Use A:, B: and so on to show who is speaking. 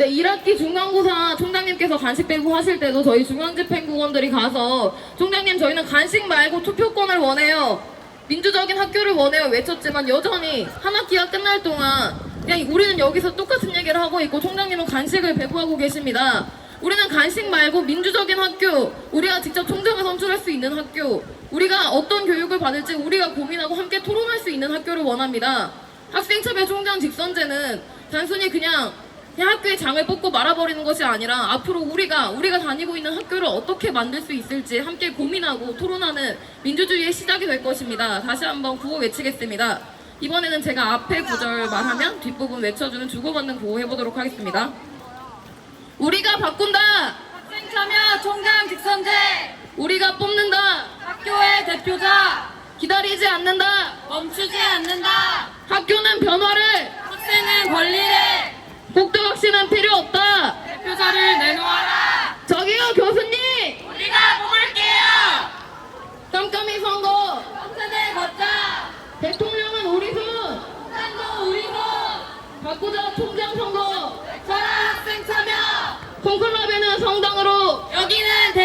A: 네, 1학기 중간고사 총장님께서 간식 빼고 하실 때도 저희 중앙집행국원들이 가서 총장님 저희는 간식 말고 투표권을 원해요. 민주적인 학교를 원해요 외쳤지만 여전히 한 학기가 끝날 동안 그냥 우리는 여기서 똑같은 얘기를 하고 있고 총장님은 간식을 배부하고 계십니다. 우리는 간식 말고 민주적인 학교, 우리가 직접 총장을 선출할 수 있는 학교, 우리가 어떤 교육을 받을지 우리가 고민하고 함께 토론할 수 있는 학교를 원합니다. 학생차별 총장 직선제는 단순히 그냥 그냥 학교의 장을 뽑고 말아버리는 것이 아니라 앞으로 우리가 우리가 다니고 있는 학교를 어떻게 만들 수 있을지 함께 고민하고 토론하는 민주주의의 시작이 될 것입니다. 다시 한번 구호 외치겠습니다. 이번에는 제가 앞에 구절 말하면 뒷부분 외쳐주는 주고받는 구호 해보도록 하겠습니다. 우리가 바꾼다.
B: 학생 참여 총장 직선제
A: 우리가 뽑는다.
B: 학교의 대표자
A: 기다리지 않는다.
B: 멈추지 않는다
A: 학교는 변화를,
B: 학생은 권리를
A: 국도 혁신은 필요 없다.
B: 대표자를 내놓아라
A: 저기요 교수님,
B: 우리가 뽑을게요
A: 깜깜이 선거.
B: 청년을 걷자
A: 대통령은 우리 손.
B: 총장도 우리 손
A: 바꾸자 총장 선거.
B: 전화 학생 참여
A: 콘클럽에는 성당으로
B: 여기는
A: 민주